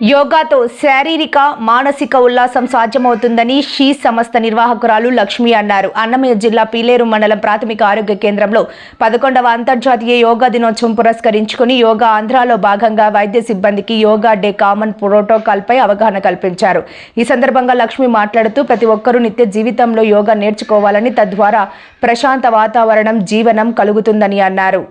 యోగాతో శారీరక మానసిక ఉల్లాసం సాధ్యమవుతుందని షీ సంస్థ నిర్వాహకురాలు లక్ష్మి అన్నారు. అన్నమయ్య జిల్లా పీలేరు మండలం ప్రాథమిక ఆరోగ్య కేంద్రంలో పదకొండవ అంతర్జాతీయ యోగా దినోత్సవం పురస్కరించుకుని యోగా ఆంధ్రాలో భాగంగా వైద్య సిబ్బందికి యోగా డే కామన్ ప్రోటోకాల్పై అవగాహన కల్పించారు. ఈ సందర్భంగా లక్ష్మి మాట్లాడుతూ ప్రతి ఒక్కరూ నిత్య జీవితంలో యోగా నేర్చుకోవాలని తద్వారా ప్రశాంత వాతావరణం జీవనం కలుగుతుందని అన్నారు.